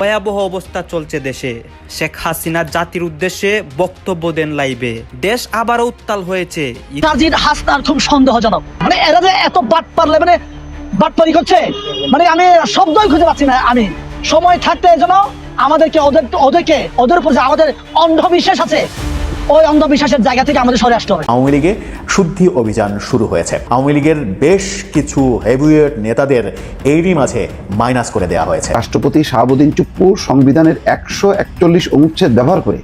ভয়াবহ অবস্থা চলছে দেশে। শেখ হাসিনা জাতির উদ্দেশ্যে বক্তব্য দেন লাইভে। দেশ আবারও উত্তাল হয়েছে। সার্জির হাসনার খুব সন্দেহজনক। মানে এরা যে এত বাট পারলে মানে বাটপারি করছে মানে আমি শব্দই খুঁজে পাচ্ছি না, আমি। সময় থাকতে যেন আমাদেরকে ওদের ওদেরকে ওদের উপর যে আমাদের অন্ধবিশ্বাস আছে ওই অন্ধবিশ্বাসের জায়গা থেকে আমাদের সরে আসতে হবে। আওয়ামী লীগে শুদ্ধি অভিযান শুরু হয়েছে। আওয়ামী লীগের বেশ কিছু হেভিওয়েট নেতাদের এরই মাঝে মাইনাস করে দেওয়া হয়েছে। রাষ্ট্রপতি শাহাবুদ্দিন চুপ্পু সংবিধানের একশো একচল্লিশ অনুচ্ছেদ ব্যবহার করে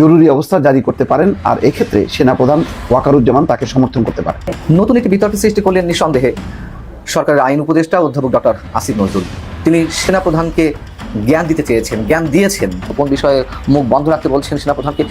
জরুরি অবস্থা জারি করতে পারেন আর এক্ষেত্রে সেনাপ্রধান ওয়াকারুজ্জামান তাকে সমর্থন করতে পারে নতুন একটি বিতর্ক সৃষ্টি করলেন নিঃসন্দেহে সরকারের আইন উপদেষ্টা অধ্যাপক ডক্টর আসিফ নজরুল। তিনি সেনাপ্রধানকে জ্ঞান দিতে চেয়েছেন, জ্ঞান দিয়েছেন। কোন বিষয়ে মুখ বন্ধ রাখতে বলছেন সেনাপ্রধানকে।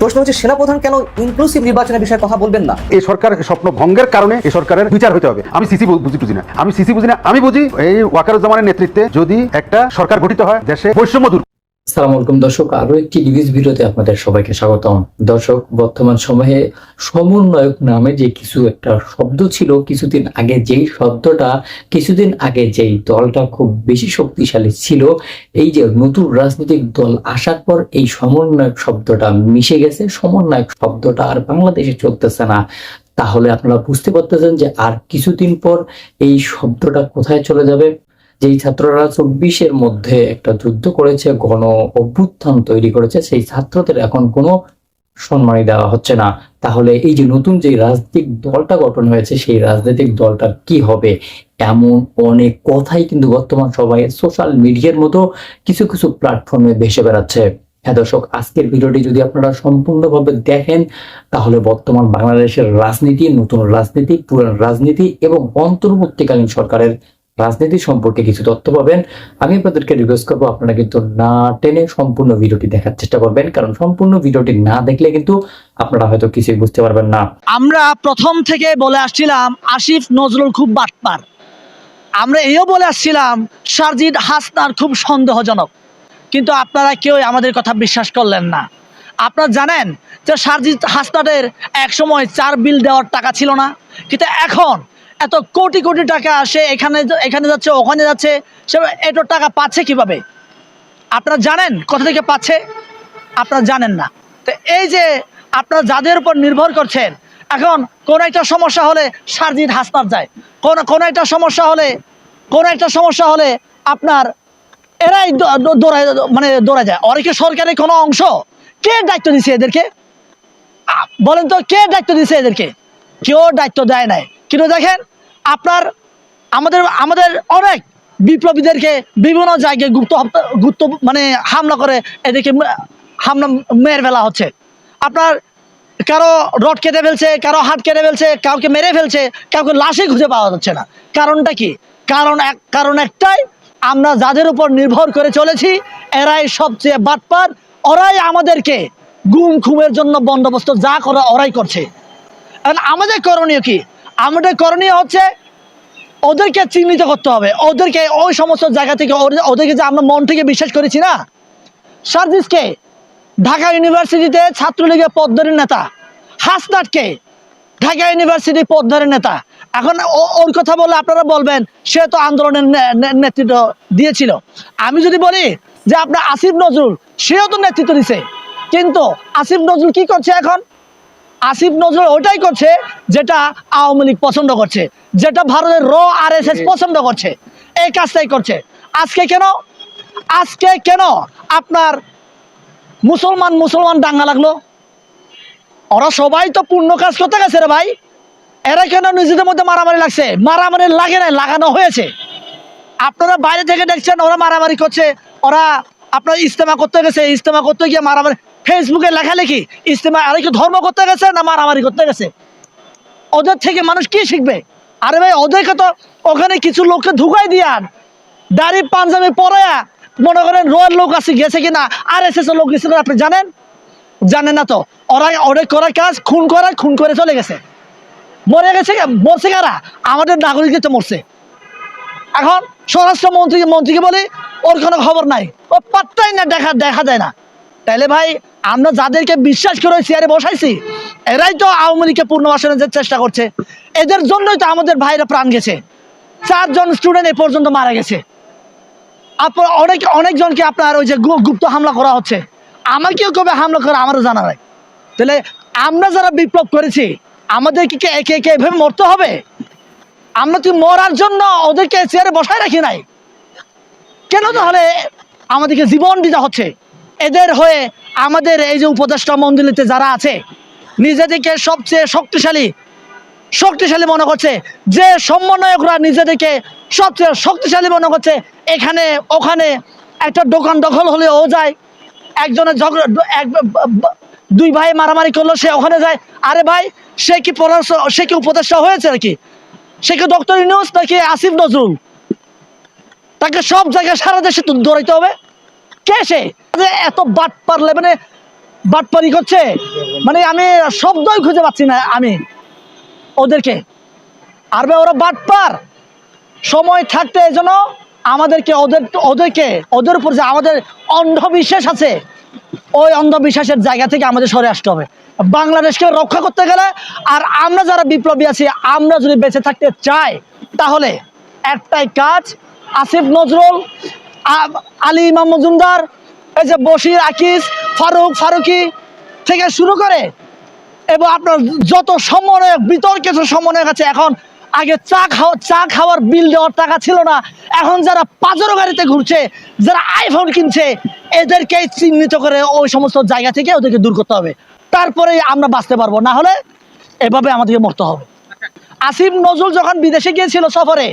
প্রশ্ন হচ্ছে, সেনাপ্রধান কেন ইনক্লুসিভ নির্বাচনের বিষয়ে কথা বলবেন না? এই সরকার স্বপ্ন ভঙ্গের কারণে এই সরকারের বিচার হতে হবে। আমি সিসি বুঝি বুঝি না। আমি সিসি বুঝি না। আমি বুঝি এই ওয়াকারুজ্জামানের নেতৃত্বে যদি একটা সরকার গঠিত হয়, দেশে বৈষম্য দূর সালাম আলাইকুম দর্শক, আরও একটি নিউজ ভিডিওতে আপনাদের সবাইকে স্বাগতম। দর্শক, বর্তমান সময়ে সমন্বয়ক নামে যে কিছু একটা শব্দ ছিল, কিছুদিন আগে যেই শব্দটা, কিছুদিন আগে যেই দলটা খুব বেশি শক্তিশালী ছিল, এই যে নতুন রাজনৈতিক দল আসার পর এই সমন্বয়ক শব্দটা মিশে গেছে। সমন্বয়ক শব্দটা আর বাংলাদেশে চলতেছে না। তাহলে আপনারা বুঝতে পারতেছেন যে আর কিছুদিন পর এই শব্দটা কোথায় চলে যাবে? যেই ছাত্ররা চব্বিশের মধ্যে একটা যুদ্ধ করেছে, গণ অভ্যুত্থান তৈরি করেছে, সেই ছাত্রদের এখন কোনো সম্মানই দেওয়া হচ্ছে না। তাহলে এই যে নতুন যে রাজনৈতিক দলটা গঠন হয়েছে, সেই রাজনৈতিক দলটার কি হবে? এমন অনেক কথাই কিন্তু বর্তমান সবাই সোশ্যাল মিডিয়ার মতো কিছু কিছু প্ল্যাটফর্মে ভেসে বেড়াচ্ছে। হ্যাঁ দর্শক, আজকের ভিডিওটি যদি আপনারা সম্পূর্ণভাবে দেখেন, তাহলে বর্তমান বাংলাদেশের রাজনীতি, নতুন রাজনীতি, পুরান রাজনীতি এবং অন্তর্বর্তীকালীন সরকারের রাজনীতি সম্পর্কে কিছু তথ্য পাবেন। আমি আপনাদেরকে রিকোয়েস্ট করব, আপনারা কিন্তু না টেনে সম্পূর্ণ ভিডিওটি দেখার চেষ্টা করবেন, কারণ সম্পূর্ণ ভিডিওটি না দেখলে কিন্তু আপনারা হয়তো কিছুই বুঝতে পারবেন না। আমরা প্রথম থেকে বলে আসছিলাম আসিফ নজরুল খুব বাটপার। আমরা এও বলে আসছিলাম সার্জিদ হাসনার খুব সন্দেহজনক। কিন্তু আপনারা কেউ আমাদের কথা বিশ্বাস করলেন না। আপনারা জানেন যে সার্জিদ হাসনাদের এক সময় চার বিল দেওয়ার টাকা ছিল না, কিন্তু এখন এত কোটি কোটি টাকা আসে, এখানে এখানে যাচ্ছে, ওখানে যাচ্ছে, সে এত টাকা পাচ্ছে কীভাবে? আপনারা জানেন কোথা থেকে পাচ্ছে? আপনারা জানেন না। তো এই যে আপনারা যাদের উপর নির্ভর করছেন, এখন কোন একটা সমস্যা হলে সার্জিদ হাসপাত যায়। কোন কোন একটা সমস্যা হলে কোন একটা সমস্যা হলে আপনার এরাই দৌড়ায় মানে দৌড়া যায়। অনেকে সরকারের কোনো অংশ? কে দায়িত্ব দিছে এদেরকে? বলেন তো কে দায়িত্ব দিছে এদেরকে? কেউ দায়িত্ব দেয় নাই। কিন্তু দেখেন, আপনার আমাদের আমাদের অনেক বিপ্লবীদেরকে বিভিন্ন জায়গায় গুপ্ত গুপ্ত মানে হামলা করে এদেরকে মে- হামলা মেরে ফেলা হচ্ছে। আপনার কারও রড কেটে ফেলছে, কারও হাত কেটে ফেলছে, কাউকে মেরে ফেলছে, কাউকে লাশে খুঁজে পাওয়া যাচ্ছে না। কারণটা কি? কারণ এক, কারণ একটাই, আমরা যাদের উপর নির্ভর করে চলেছি, এরাই সবচেয়ে বাটপার, ওরাই আমাদেরকে গুম খুমের জন্য বন্দোবস্ত যা করা, ওরাই করছে। আমাদের করণীয় কি? আমাদের করণীয় হচ্ছে ওদেরকে চিহ্নিত করতে হবে। ওদেরকে ওই সমস্ত জায়গা থেকে ওদেরকে যে আমরা মন থেকে বিশ্বাস করেছি না? সার্জিসকে ঢাকা ইউনিভার্সিটিতে ছাত্রলীগের পদ্মরের নেতা হাসনাটকে ঢাকা ইউনিভার্সিটি পদ্মরের নেতা। এখন ওর কথা বলে আপনারা বলবেন, সে তো আন্দোলনের নেতৃত্ব দিয়েছিল। আমি যদি বলি যে আপনার আসিফ নজরুল, সেও তো নেতৃত্ব দিছে। কিন্তু আসিফ নজরুল কি করছে এখন? আসিফ নজরুল ওটাই করছে যেটা আওয়ামী লীগ পছন্দ করছে যেটা ভারতের র আর এস এস পছন্দ করছে এই কাজটাই করছে। আজকে কেন? আজকে কেন আপনার মুসলমান মুসলমান দাঙ্গা লাগল? ওরা সবাই তো পূর্ণ কাজ করতে গেছে রে ভাই। এরা কেন নিজেদের মধ্যে মারামারি লাগছে? মারামারি লাগে না লাগানো হয়েছে। আপনারা বাইরে থেকে দেখছেন ওরা মারামারি করছে। ওরা আপনার ইস্তেমা করতে গেছে ইস্তেমা করতে গিয়ে মারামারি ফেসবুকে লেখালেখি ইস্তেমা আরে কি ধর্ম করতে গেছে না মারামারি করতে গেছে? ওদের থেকে মানুষ কি শিখবে? আরে ভাই ওদেরকে তো ওখানে কিছু লোককে ঢুকাই দিয়ান দাড়ি, পাঞ্জাবি পরে মনে করেন রোয়ার লোক আছে, গেছে কিনা? আর এস এস লোক গেছে আপনি জানেন? জানেন না তো। ওরা ওদের করা কাজ, খুন করা খুন করে চলে গেছে। মরে গেছে? মরছে কারা? আমাদের নাগরিকদের তো মরছে। এখন স্বরাষ্ট্র মন্ত্রী, মন্ত্রীকে বলি, ওর কোনো খবর নাই। ও পাত্তাই না, দেখা দেখা যায় না। তাইলে ভাই আমরা যাদেরকে বিশ্বাস করে চেয়ারে বসাইছি, এরাই তো আওয়ামী লীগকে পূর্ণবাসনের যে চেষ্টা করছে। এদের জন্যই তো আমাদের ভাইরা প্রাণ গেছে। চারজন স্টুডেন্ট এ পর্যন্ত মারা গেছে। আপনার অনেক অনেকজনকে আপনার ওই যে গুপ্ত হামলা করা হচ্ছে। আমাকেও কবে হামলা করে আমারও জানা নাই। তাহলে আমরা যারা বিপ্লব করেছি, আমাদেরকে একে একে এভাবে মরতে হবে? আমরা তুই মরার জন্য ওদেরকে চেয়ারে বসায় রাখি নাই? কেন তাহলে আমাদেরকে জীবন দিতে হচ্ছে? এদের হয়ে আমাদের এই যে উপদেষ্টা মন্ডলীতে যারা আছে, নিজেদেরকে সবচেয়ে শক্তিশালী শক্তিশালী মনে করছে, যে সমন্বয়করা নিজেদেরকে সবচেয়ে শক্তিশালী মনে করছে, এখানে, ওখানে একটা দোকান দখল হলে ও যায়, একজনের ঝগড়া দুই ভাই মারামারি করল, সে ওখানে যায়, আরে ভাই, সে কি সে কি উপদেষ্টা হয়েছে নাকি? সে কি ডক্টর ইউনুস নাকি আসিফ নজরুল? তাকে সব জায়গায় সারা দেশে দৌড়াইতে হবে। কে সে? এত বাট পারলে মানে বাটপারি করছে? মানে আমি শব্দই খুঁজে পাচ্ছি না আমি। ওদেরকে। আর বে ওরা বাটপার সময় থাকতে এই জন্য আমাদেরকে ওদের, ওদেরকে, ওদের উপর যে আমাদের অন্ধবিশ্বাস আছে, ওই অন্ধবিশ্বাসের জায়গা থেকে আমাদের সরে আসতে হবে। বাংলাদেশকে রক্ষা করতে গেলে আর আমরা যারা বিপ্লবী আছি, আমরা যদি বেঁচে থাকতে চাই, তাহলে একটাই কাজ, আসিফ নজরুল আলী ইমাম মজুমদার এই যে বশির, আকিস, ফারুক, ফারুকি থেকে শুরু করে এবং আপনার যত সমন্বয়ক বিতর্কিত সমন্বয়ক আছে এখন আগে চা খাওয়া, চা খাওয়ার বিল দেওয়ার টাকা ছিল না, এখন যারা পাজরো গাড়িতে ঘুরছে, যারা আইফোন কিনছে এদেরকে চিহ্নিত করে ওই সমস্ত জায়গা থেকে ওদেরকে দূর করতে হবে। তারপরে আমরা বাঁচতে পারব, না হলে এভাবে আমাদেরকে মরতে হবে। আসিফ নজরুল যখন বিদেশে গিয়েছিল সফরে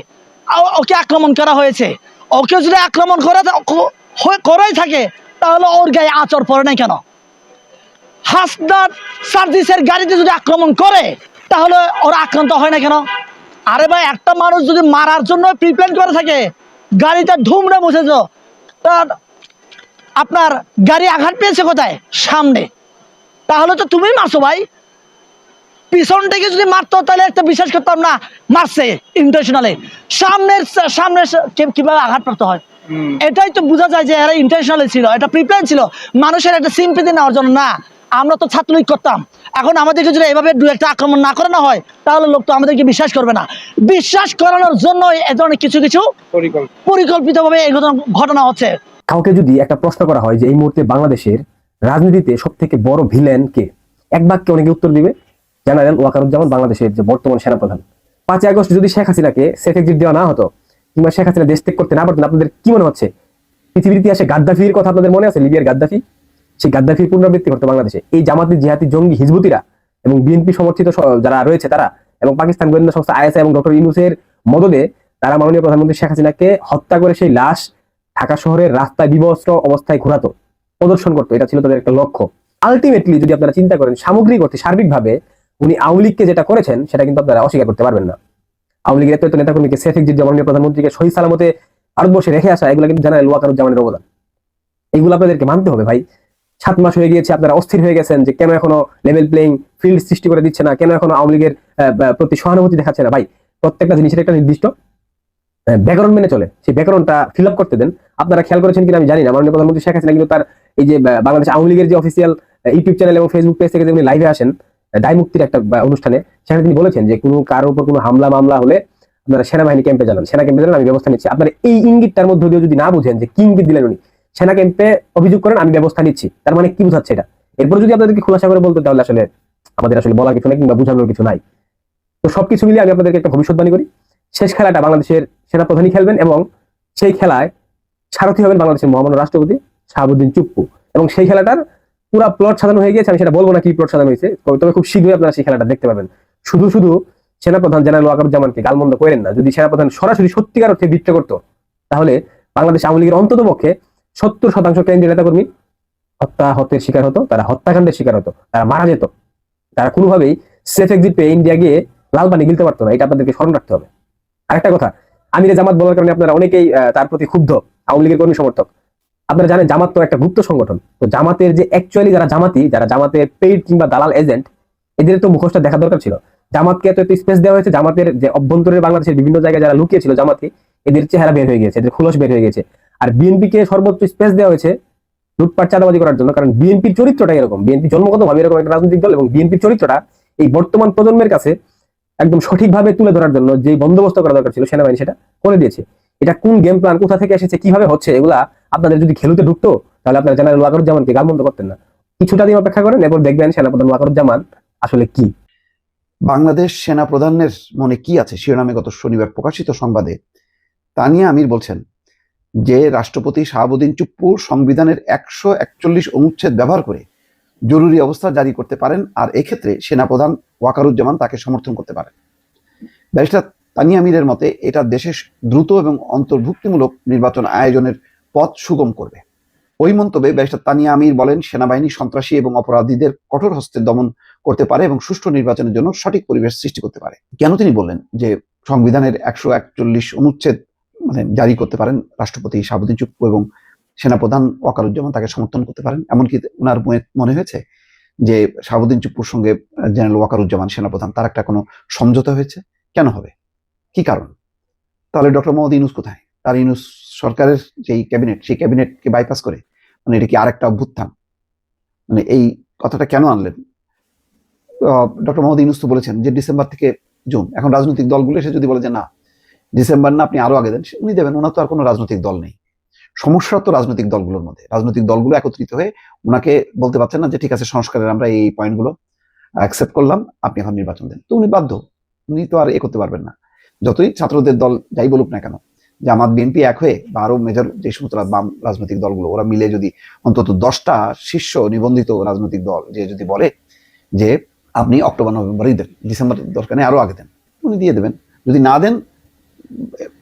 ওকে আক্রমণ করা হয়েছে। ওকে যদি আক্রমণ করে করেই থাকে, তাহলে ওর গায়ে আচর পড়ে নাই কেন? হাসনাত সার্ভিসের গাড়িতে যদি আক্রমণ করে, তাহলে ওরা আক্রান্ত হয় না কেন? আরে ভাই, একটা মানুষ যদি মারার জন্য প্রিপ্ল্যান করে থাকে, গাড়িতে ধুমড়ে বসেছ, তার আপনার গাড়ি আঘাত পেয়েছে কোথায়? সামনে। তাহলে তো তুমি মারছো ভাই। পিছন থেকে যদি মারতো তাহলে একটা বিশ্বাস করতাম না মারছে ইন্টারন্যাশনালে সামনের সামনের কীভাবে আঘাত প্রাপ্ত হয় এটাই তো বোঝা যায় যে এরা ইন্টারন্যাশনালে ছিল। এটা প্রিপ্ল্যান ছিল। মানুষের একটা সিম্পিতি নেওয়ার জন্য না। আমরা তো ছাত্রলীগ করতাম। এখন আমাদেরকে যদি এভাবে দু একটা আক্রমণ না করানো হয় তাহলে লোক তো আমাদেরকে বিশ্বাস করবে না। বিশ্বাস করানোর জন্য এ ধরনের কিছু কিছু পরিকল্পিতভাবে এই ঘটনা- ঘটনা হচ্ছে। কাউকে যদি একটা প্রশ্ন করা হয় যে এই মুহূর্তে বাংলাদেশের রাজনীতিতে সব থেকে বড় ভিলেন কে? এক বাক্যে অনেকে উত্তর দিবে। জেনারেল ওয়াকারুজ্জামান বাংলাদেশের যে বর্তমান সেনাপ্রধান। পাঁচই আগস্ট যদি শেখ হাসিনাকে সেফ এক্সিট দেওয়া না হতো, কিংবা শেখ হাসিনা দেশ ত্যাগ করতে না পারতেন, আপনাদের কি মনে হচ্ছে? পৃথিবীর ইতিহাসে গাদ্দাফির কথা আপনাদের মনে আছে? লিবিয়ার গাদ্দাফি? সেই গাদ্দাফির পুনরাবৃত্তি করতে বাংলাদেশে। এই জামাতি, জিহাদি, জঙ্গি, হিজবুতিরা এবং বিএনপি সমর্থিত যারা রয়েছে তারা, এবং পাকিস্তান গোয়েন্দা সংস্থা আইএসআই এবং ডক্টর ইউনুসের মদদে তারা মাননীয় প্রধানমন্ত্রী শেখ হাসিনাকে হত্যা করে সেই লাশ ঢাকা শহরের রাস্তায় বিবস্ত্র অবস্থায় ঘোরাতো, প্রদর্শন করতো। এটা ছিল তাদের একটা লক্ষ্য। আলটিমেটলি যদি আপনারা চিন্তা করেন, সামগ্রিক অর্থে, সার্বিকভাবে উনি আওয়ামী লীগকে যেটা করেছেন, সেটা কিন্তু আপনারা অস্বীকার করতে পারবেন না। আওয়ামী লীগের এত নেতাকর্মীকে শেখ মাননীয় প্রধানমন্ত্রীকে সহি সালামতে ভারতবর্ষে রেখে আসা, এগুলো কিন্তু জানালেন ওয়াকারুজ্জামানের অবদান। এগুলো আপনাদেরকে মানতে হবে ভাই। সাত মাস হয়ে গিয়েছে, আপনারা অস্থির হয়ে গেছেন যে কেন এখনও লেভেল প্লেইং ফিল্ড সৃষ্টি করে দিচ্ছে না, কেন এখনও আওয়ামী লীগের প্রতি সহানুভূতি দেখাচ্ছে না। ভাই, প্রত্যেকটা জিনিসের একটা নির্দিষ্ট ব্যাকরণ মেনে চলে। সেই ব্যাকরণটা ফিল আপ করতে দেন। আপনারা খেয়াল করেছেন কিনা আমি জানি না। মাননীয় প্রধানমন্ত্রী শেখ হাসিনা কিন্তু তার এই যে বাংলাদেশ আওয়ামী লীগের যে অফিসিয়াল ইউটিউব চ্যানেল এবং ফেসবুক পেজ থেকে যে উনি লাইভে আসেন দায় মুক্তির একটা অনুষ্ঠানে, সেখানে তিনি বলেছেন যে কোনো কারোর উপর কোনো হামলা মামলা হলে আপনারা সেনাবাহিনী ক্যাম্পে জানান। সেনা ক্যাম্পে জানান, আমি ব্যবস্থা নিচ্ছি। আপনারা এই ইঙ্গিতটার মধ্যে দিয়ে যদি না বুঝেন যে কি ইঙ্গিত দিলেন উনি, সেনা ক্যাম্পে অভিযোগ করেন, আমি ব্যবস্থা নিচ্ছি। তার মানে কি বোঝাচ্ছে এটা? এরপর যদি আপনাদেরকে খোলাসা করে বলতে, তাহলে আসলে আমাদের আসলে বলার কিছু নেই কিংবা বোঝানোর কিছু নাই। তো সবকিছু মিলিয়ে আমি আপনাদেরকে একটা ভবিষ্যৎবাণী করি। শেষ খেলাটা বাংলাদেশের সেনাপ্রধানই খেলবেন এবং সেই খেলায় সারথি হবেন বাংলাদেশের মহামান্য রাষ্ট্রপতি শাহাবুদ্দিন চুপ্পু। এবং সেই খেলাটার পুরো প্লট সাজানো হয়ে গিয়েছে, আমি সেটা বলব না কি প্লট সাজানো হয়েছে, তবে খুব শীঘ্রই আপনারা সেই খেলাটা দেখতে পাবেন। শুধু শুধু সেনাপ্রধান জেনারেল ওয়াকারুজ্জামানকে গালমন্দ করেন না, যদি সেনাপ্রধান সরাসরি সত্যিকার অর্থে বিট্রে করতো, তাহলে বাংলাদেশ আওয়ামী লীগের অন্তত পক্ষে সত্তর শতাংশ কেন্দ্রীয় নেতাকর্মী হত্যাহতের শিকার হতো, তারা হত্যাকাণ্ডের শিকার হতো, তারা মারা যেত। তারা কোনোভাবেই সেফ এক্সিট পেয়ে ইন্ডিয়া গিয়ে লাল পানি গিলতে পারতো না, এটা আপনাদেরকে স্মরণ রাখতে হবে। আরেকটা কথা, আমিরে জামাত বলার কারণে আপনারা অনেকেই তার প্রতি ক্ষুব্ধ, আওয়ামী লীগের কর্মী সমর্থক। আপনারা জানেন জামাত তো একটা গুপ্ত সংগঠন। তো জামাতের যে অ্যাকচুয়ালি যারা জামাতি, যারা জামাতের পেইড কিংবা দালাল এজেন্ট এদের তো মুখোশটা দেখা দরকার ছিল। জামাতকে এত স্পেস দেওয়া হয়েছে। জামাতের যে অভ্যন্তরের বাংলাদেশের বিভিন্ন জায়গায় যারা লুকিয়ে ছিল জামাতকে, এদের চেহারা বের হয়ে গেছে এদের খুলস বের হয়ে গেছে আর বিএনপি কে সর্বোচ্চ স্পেস দেওয়া হয়েছে লুটপাট, চাঁদাবাজি করার জন্য। কারণ বিএনপির চরিত্রটা এরকম। বিএনপি জন্মগতভাবে এরকম একটা রাজনৈতিক দল এবং বিএনপির চরিত্রটা এই বর্তমান প্রজন্মের কাছে একদম সঠিকভাবে তুলে ধরার জন্য যে বন্দোবস্ত করা দরকার ছিল সেনাবাহিনী সেটা করে দিয়েছে। এটা কোন গেম প্ল্যান কোথা থেকে এসেছে, কীভাবে হচ্ছে, এগুলা আপনাদের যদি খেলুতে ঢুকতো, তাহলে আপনারা জেনারেল ওয়াকারুজ্জামানকে গালমন্দ করতেন না। কিছুটা দিন অপেক্ষা করেন, এরপর দেখবেন সেনাপ্রধান ওয়াকারুজ্জামান আসলে কি। বাংলাদেশ সেনা প্রধানের মনে কি আছে? শিরোনামে গত শনিবার প্রকাশিত সংবাদে তানিয়া আমির বলছেন যে, রাষ্ট্রপতি শাহাবুদ্দিন চুপ্পু সংবিধানের একশো একচল্লিশ অনুচ্ছেদ ব্যবহার করে জরুরি অবস্থা জারি করতে পারেন, আর এক্ষেত্রে সেনাপ্রধান ওয়াকারুজ্জামান তাকে সমর্থন করতে পারেন। ব্যারিস্টার তানিয়া আমিরের মতে এটা দেশের দ্রুত এবং অন্তর্ভুক্তিমূলক নির্বাচন আয়োজনের পথ সুগম করবে। ওই মন্তব্যে ব্যারিস্টার তানিয়া আমির বলেন, সেনাবাহিনী সন্ত্রাসী এবং অপরাধীদের কঠোর হস্তে দমন করতে পারে এবং সুষ্ঠু নির্বাচনের জন্য সঠিক পরিবেশ সৃষ্টি করতে পারে। কেন তিনি বললেন যে সংবিধানের একশো একচল্লিশ অনুচ্ছেদ মানে জারি করতে পারেন, রাষ্ট্রপতি শাহাবুদ্দিন চুপ্পু এবং সেনাপ্রধান ওয়াকারুজ্জামান তাকে সমর্থন করতে পারেন? এমনকি ওনার মনে- মনে হয়েছে যে শাহাবুদ্দিন চুপ্পুর সঙ্গে জেনারেল ওয়াকারুজ্জামান সেনাপ্রধান, তার একটা কোনো সমঝোতা হয়েছে? কেন হবে? কি কারণ? তাহলে ডক্টর মোহাম্মদ ইউনুস কোথায়? তার ইউনুস সরকারের যেই ক্যাবিনেট, সেই ক্যাবিনেটকে বাইপাস করে মানে এটা কি আরেকটা অভ্যুত্থান? মানে এই কথাটা কেন আনলেন? ডক্টর মোহাম্মদ ইউনুস তো বলেছেন যে ডিসেম্বর থেকে জুন, এখন রাজনৈতিক দলগুলো এসে যদি বলে যে না, ডিসেম্বর না আপনি আরও আগে দেন উনি দেবেন, ওনার তো আর কোনো রাজনৈতিক দল নেই। সমস্যা তো রাজনৈতিক দলগুলোর মধ্যে। রাজনৈতিক দলগুলো একত্রিত হয়ে ওনাকে বলতে পারছেন না যে ঠিক আছে, সংস্কারের আমরা এই পয়েন্টগুলো অ্যাকসেপ্ট করলাম, আপনি এখন নির্বাচন দেন। তো উনি বাধ্য, উনি তো আর এ করতে পারবেন না। যতই ছাত্রদের দল যাই বলুক না কেন জামাত বিএনপি এক হয়ে বা আরও মেজর যে সমস্ত বাম রাজনৈতিক দলগুলো, ওরা মিলে যদি অন্তত দশটা শীর্ষ নিবন্ধিত রাজনৈতিক দল যে যদি বলে যে আপনি অক্টোবর নভেম্বরেই দেন ডিসেম্বর দরকার নেই, আরও আগে দেন, উনি দিয়ে দেবেন। যদি না দেন,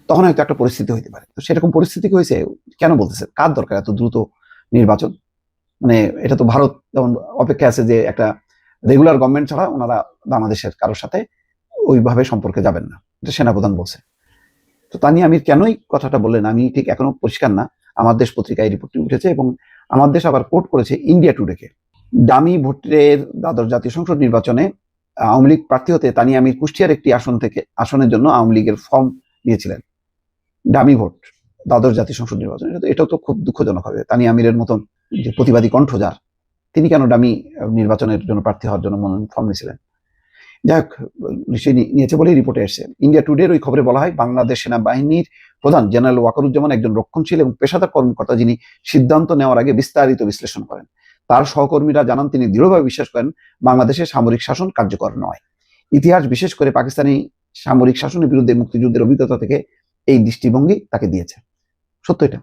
তখন হয়তো একটা পরিস্থিতি হইতে পারে। তো সেরকম পরিস্থিতি হয়েছে, কেন বলতেছে? কার দরকার এত দ্রুত নির্বাচন? মানে এটা তো ভারত যেমন অপেক্ষা আছে যে একটা রেগুলার গভর্নমেন্ট ছাড়া ওনারা বাংলাদেশের কারোর সাথে ওইভাবে সম্পর্কে যাবেন না। সেনাপ্রধান বলছে। তো তা নিয়ে আমি কেনই কথাটা বললেন, আমি ঠিক এখনও পরিষ্কার না। আমার দেশ পত্রিকায় রিপোর্টটি উঠেছে এবং আমার দেশ আবার কোর্ট করেছে ইন্ডিয়া টুডেকে ডামি ভোটের দ্বাদশ জাতীয় সংসদ নির্বাচনে আওয়ামী লীগ প্রার্থী হতে তানিয়া আমির কুষ্টিয়ার একটি আসন থেকে, আসনের জন্য আওয়ামী লীগের ফর্ম নিয়েছিলেন। ডামি ভোট, দ্বাদশ জাতীয় সংসদ নির্বাচন। এটাও তো খুব দুঃখজনক হবে। তানিয়া আমিরের মতন যে প্রতিবাদী কণ্ঠ যার, তিনি কেন ডামি নির্বাচনের জন্য প্রার্থী হওয়ার জন্য মনোনয়ন ফর্ম নিয়েছিলেন? হোক নিশ্চয়ই নিয়েছে বলেই রিপোর্টে এসেছে। ইন্ডিয়া টুডের ওই খবরে বলা হয়, বাংলাদেশ সেনাবাহিনীর প্রধান জেনারেল ওয়াকারুজ্জামান একজন রক্ষণশীল এবং পেশাদার কর্মকর্তা যিনি সিদ্ধান্ত নেওয়ার আগে বিস্তারিত বিশ্লেষণ করেন। তার সহকর্মীরা জানান, তিনি দৃঢ়ভাবে বিশ্বাস করেন বাংলাদেশের সামরিক শাসন কার্যকর নয়। ইতিহাস বিশেষ করে পাকিস্তানি সামরিক শাসনের বিরুদ্ধে মুক্তিযুদ্ধের অভিজ্ঞতা থেকে এই দৃষ্টিভঙ্গি তাকে দিয়েছে। সত্য এটা।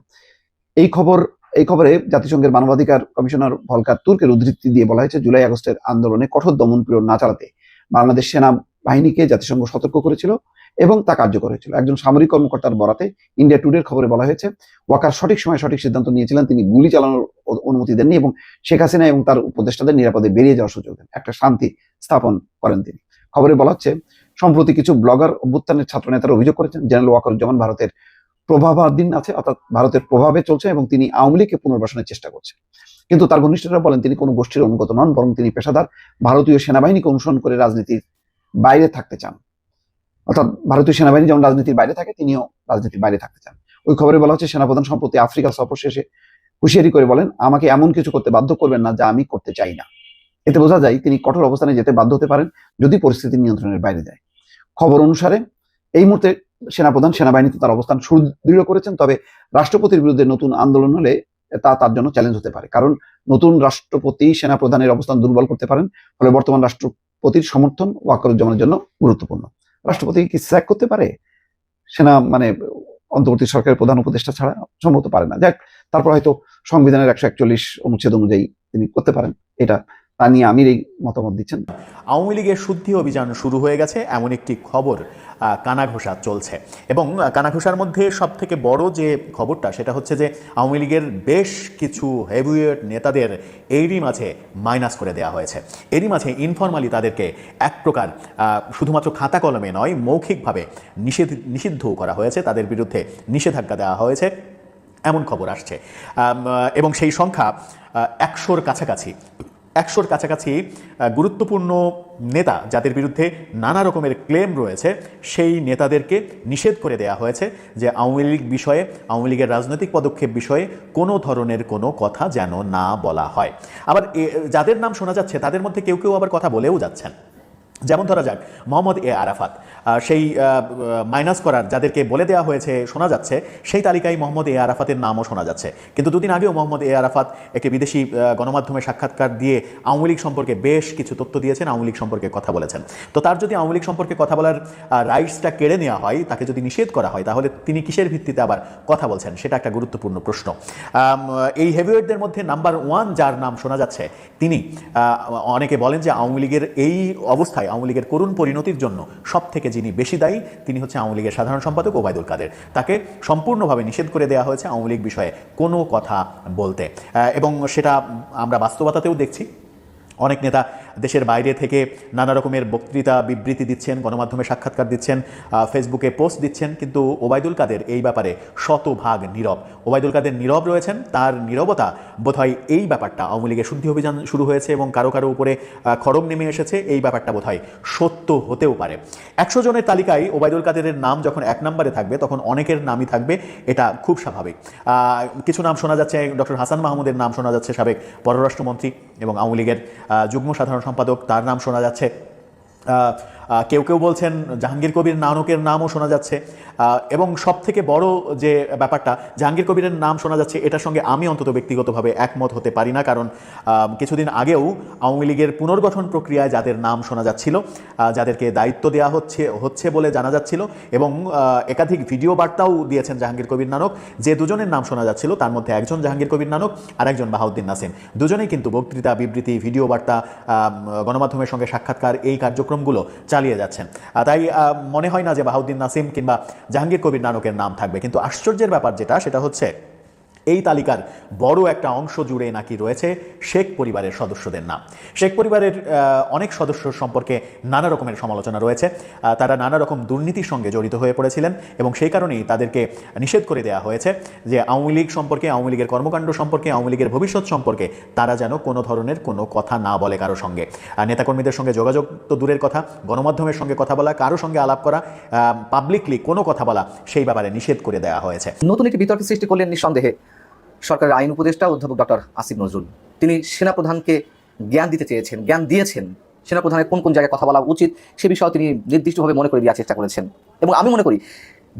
এই খবর, এই খবরে জাতিসংঘের মানবাধিকার কমিশনার ভলকার তুর্কের উদ্ধৃতি দিয়ে বলা হয়েছে, জুলাই আগস্টের আন্দোলনে কঠোর দমন পীড়ন না চালাতে বাংলাদেশ সেনা বাহিনীকে জাতিসংঘ সতর্ক করেছিল এবং তা কার্যকর হয়েছিল। একজন সামরিক কর্মকর্তার বরাতে ইন্ডিয়া টুডের খবরে বলা হয়েছে, ওয়াকার সঠিক সময় সঠিক সিদ্ধান্ত নিয়েছিলেন, তিনি গুলি চালানোর অনুমতি দেননি এবং শেখ হাসিনা এবং তার উপদেষ্টাদের নিরাপদে বেরিয়ে যাওয়ার সুযোগ দেন। একটা শান্তি স্থাপন করেন তিনি। খবরে বলা হচ্ছে, সম্প্রতি কিছু ব্লগার অভ্যুত্থানের ছাত্র নেতারা অভিযোগ করেছেন, জেনারেল ওয়াকারুজ্জামান ভারতের প্রভাবাধীন আছে, অর্থাৎ ভারতের প্রভাবে চলছে এবং তিনি আওয়ামী লীগকে পুনর্বাসনের চেষ্টা করছেন। কিন্তু তার ঘনিষ্ঠরা বলেন, তিনি কোনো গোষ্ঠীর অনুগত নন, বরং তিনি পেশাদার ভারতীয় সেনাবাহিনীকে অনুসরণ করে রাজনীতির বাইরে থাকতে চান। অর্থাৎ ভারতীয় সেনাবাহিনী যেমন রাজনীতির বাইরে থাকে, তিনিও রাজনীতির বাইরে থাকতে চান। ওই খবরে বলা হচ্ছে, সেনাপ্রধান সম্প্রতি আফ্রিকা সফর শেষে হুঁশিয়ারি করে বলেন, আমাকে এমন কিছু করতে বাধ্য করবেন না যা আমি করতে চাই না। এতে বোঝা যায়, তিনি কঠোর অবস্থানে যেতে বাধ্য হতে পারেন যদি পরিস্থিতি নিয়ন্ত্রণের বাইরে যায়। খবর অনুসারে, এই মুহূর্তে সেনাপ্রধান সেনাবাহিনীতে তার অবস্থান সুদৃঢ় করেছেন, তবে রাষ্ট্রপতির বিরুদ্ধে নতুন আন্দোলন হলে তা তার জন্য চ্যালেঞ্জ হতে পারে। কারণ নতুন রাষ্ট্রপতি, সেনাপ্রধানের অবস্থান দুর্বল করতে পারেন, ফলে বর্তমান রাষ্ট্রপতির সমর্থন ওয়াকারুজ্জামানের জন্য গুরুত্বপূর্ণ। রাষ্ট্রপতি কি স্যাক করতে পারে? সেনা মানে অন্তর্বর্তী সরকারের প্রধান উপদেষ্টা ছাড়া সম্ভবত পারে না। যাক, তারপর হয়তো সংবিধানের একশো একচল্লিশ অনুচ্ছেদ অনুযায়ী তিনি করতে পারেন। এটা তা নিয়ে আমির এই মতামত দিচ্ছেন। আওয়ামী লীগের শুদ্ধি অভিযান শুরু হয়ে গেছে, এমন একটি খবর কানাঘোষা চলছে। এবং কানাঘোষার মধ্যে সব থেকে বড় যে খবরটা, সেটা হচ্ছে যে আওয়ামী লীগের বেশ কিছু হেভিওয়েট নেতাদের এরই মাঝে মাইনাস করে দেওয়া হয়েছে। এরই মাঝে ইনফরমালি তাদেরকে এক প্রকার শুধুমাত্র খাতা কলমে নয়, মৌখিকভাবে নিষেধ নিষিদ্ধ করা হয়েছে। তাদের বিরুদ্ধে নিষেধাজ্ঞা দেওয়া হয়েছে। এমন খবর আসছে। এবং সেই সংখ্যা একশোর কাছাকাছি একশোর কাছাকাছি গুরুত্বপূর্ণ নেতা যাদের বিরুদ্ধে নানা রকমের ক্লেম রয়েছে, সেই নেতাদেরকে নিষেধ করে দেয়া হয়েছে যে আওয়ামী লীগ বিষয়ে, আওয়ামী লীগের রাজনৈতিক পদক্ষেপ বিষয়ে কোনো ধরনের কোনো কথা যেন না বলা হয়। আবার যাদের নাম শোনা যাচ্ছে, তাদের মধ্যে কেউ কেউ আবার কথা বলেও যাচ্ছেন। যেমন ধরা যাক, মোহাম্মদ এ আরাফাত। সেই মাইনাস করার যাদেরকে বলে দেওয়া হয়েছে শোনা যাচ্ছে, সেই তালিকায় মোহাম্মদ এ আরাফাতের নামও শোনা যাচ্ছে। কিন্তু দুদিন আগেও মোহাম্মদ এ আরাফাত একটি বিদেশি গণমাধ্যমে সাক্ষাৎকার দিয়ে আওয়ামী লীগ সম্পর্কে বেশ কিছু তথ্য দিয়েছেন, আওয়ামী লীগ সম্পর্কে কথা বলেছেন। তো তার যদি আওয়ামী লীগ সম্পর্কে কথা বলার রাইটসটা কেড়ে নেওয়া হয়, তাকে যদি নিষেধ করা হয়, তাহলে তিনি কিসের ভিত্তিতে আবার কথা বলছেন? সেটা একটা গুরুত্বপূর্ণ প্রশ্ন। এই হেভিওয়েটদের মধ্যে নাম্বার ওয়ান যার নাম শোনা যাচ্ছে, তিনি অনেকে বলেন যে আওয়ামী লীগের এই অবস্থায় আওয়ামী লীগের করুণ পরিণতির জন্য সব থেকে যিনি বেশি দায়ী, তিনি হচ্ছে আওয়ামী লীগের সাধারণ সম্পাদক ওবায়দুল কাদের। তাকে সম্পূর্ণভাবে নিষেধ করে দেওয়া হয়েছে আওয়ামী লীগ বিষয়ে কোনো কথা বলতে। এবং সেটা আমরা বাস্তবতাতেও দেখছি। অনেক নেতা দেশের বাইরে থেকে নানা রকমের বক্তৃতা, বিবৃতি দিচ্ছেন, গণমাধ্যমে সাক্ষাৎকার দিচ্ছেন ফেসবুকে পোস্ট দিচ্ছেন, কিন্তু ওবায়দুল কাদের এই ব্যাপারে শতভাগ নীরব। ওবায়দুল কাদের নীরব রয়েছেন, তার নীরবতা বোধহয় এই ব্যাপারটা। আওয়ামী লীগের শুদ্ধি অভিযান শুরু হয়েছে এবং কারও কারও উপরে খড়ম নেমে এসেছে, এই ব্যাপারটা বোধহয় সত্য হতেও পারে। একশো জনের তালিকায় ওবায়দুল কাদেরের নাম যখন এক নম্বরে থাকবে, তখন অনেকের নামই থাকবে, এটা খুব স্বাভাবিক। কিছু নাম শোনা যাচ্ছে, ডক্টর হাসান মাহমুদের নাম শোনা যাচ্ছে সাবেক পররাষ্ট্রমন্ত্রী এবং আওয়ামী লীগের যুগ্ম সাধারণ সম্পাদক তার নাম শোনা যাচ্ছে। কেউ কেউ বলছেন জাহাঙ্গীর কবির নানকের নামও শোনা যাচ্ছে। এবং সব থেকে বড় যে ব্যাপারটা, জাহাঙ্গীর কবিরের নাম শোনা যাচ্ছে, এটার সঙ্গে আমি অন্তত ব্যক্তিগতভাবে একমত হতে পারি না। কারণ কিছুদিন আগেও আওয়ামী লীগের পুনর্গঠন প্রক্রিয়ায় যাদের নাম শোনা যাচ্ছিল যাদেরকে দায়িত্ব দেওয়া হচ্ছে হচ্ছে বলে জানা যাচ্ছিল, এবং একাধিক ভিডিও বার্তাও দিয়েছেন জাহাঙ্গীর কবির নানক, যে দুজনের নাম শোনা যাচ্ছিল, তার মধ্যে একজন জাহাঙ্গীর কবির নানক আর একজন বাহাউদ্দিন নাসিম দুজনেই কিন্তু বক্তৃতা, বিবৃতি, ভিডিও বার্তা গণমাধ্যমের সঙ্গে সাক্ষাৎকার, এই কার্যক্রমগুলো চালিয়ে যাচ্ছেন। আহ, তাই মনে হয় না যে বাহাউদ্দিন নাসিম কিংবা জাহাঙ্গীর কবির নানকের নাম থাকবে। কিন্তু আশ্চর্যের ব্যাপার যেটা সেটা হচ্ছে এই তালিকার বড় একটা অংশ জুড়ে নাকি রয়েছে শেখ পরিবারের সদস্যদের নাম। শেখ পরিবারের অনেক সদস্য সম্পর্কে নানা রকমের সমালোচনা রয়েছে। তারা নানা রকম দুর্নীতির সঙ্গে জড়িত হয়ে পড়েছিলেন এবং সেই কারণেই তাদেরকে নিষেধ করে দেওয়া হয়েছে যে আওয়ামী লীগ সম্পর্কে, আওয়ামী লীগের কর্মকাণ্ড সম্পর্কে, আওয়ামী লীগের ভবিষ্যৎ সম্পর্কে তারা যেন কোনো ধরনের কোনো কথা না বলে কারও সঙ্গে। নেতাকর্মীদের সঙ্গে যোগাযোগ তো দূরের কথা, গণমাধ্যমের সঙ্গে কথা বলা, কারও সঙ্গে আলাপ করা পাবলিকলি কোনো কথা বলা, সেই ব্যাপারে নিষেধ করে দেওয়া হয়েছে। নতুন একটি বিতর্কের সৃষ্টি করলেন নিঃসন্দেহে। সরকারের আইন উপদেষ্টা অধ্যাপক ডক্টর আসিফ নজরুল। তিনি সেনাপ্রধানকে জ্ঞান দিতে চেয়েছেন, জ্ঞান দিয়েছেন সেনাপ্রধানের কোন কোন জায়গায় কথা বলা উচিত সে বিষয়ে তিনি নির্দিষ্টভাবে মনে করে দেওয়ার চেষ্টা করেছেন। এবং আমি মনে করি,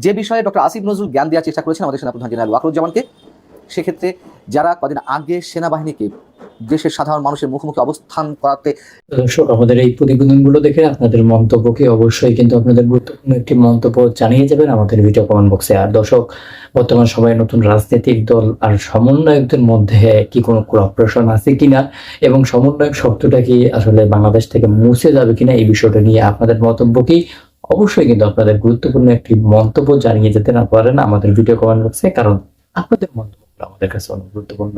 যে বিষয়ে ডক্টর আসিফ নজরুল জ্ঞান দেওয়ার চেষ্টা করেছেন আমাদের সেনাপ্রধান জেনারেল ওয়াকরুজ্জামানকে, সেক্ষেত্রে যারা কদিন আগে সেনাবাহিনীকে দেশের সাধারণ মানুষের মুখোমুখি অবস্থান করাতে দর্শক, আমাদের এই প্রতিবেদনগুলো দেখে আপনাদের মন্তব্যকে অবশ্যই কিন্তু আপনাদের গুরুত্বপূর্ণ একটি মন্তব্য জানিয়ে যাবেন আমাদের ভিডিও কমেন্ট বক্সে আর দর্শক, বর্তমান সময়ে নতুন রাজনৈতিক দল আর সমন্বয়কদের মধ্যে কি কোনো কোঅপারেশন আছে কিনা এবং সমন্বয়ক শব্দটা কি আসলে বাংলাদেশ থেকে মুছে যাবে কিনা এই বিষয়টা নিয়ে আপনাদের মন্তব্য কি? অবশ্যই কিন্তু আপনাদের গুরুত্বপূর্ণ একটি মন্তব্য জানিয়ে যেতে না পারেন আমাদের ভিডিও কমেন্ট বক্সে কারণ আপনাদের মন্তব্য আমাদের কাছে অনেক গুরুত্বপূর্ণ।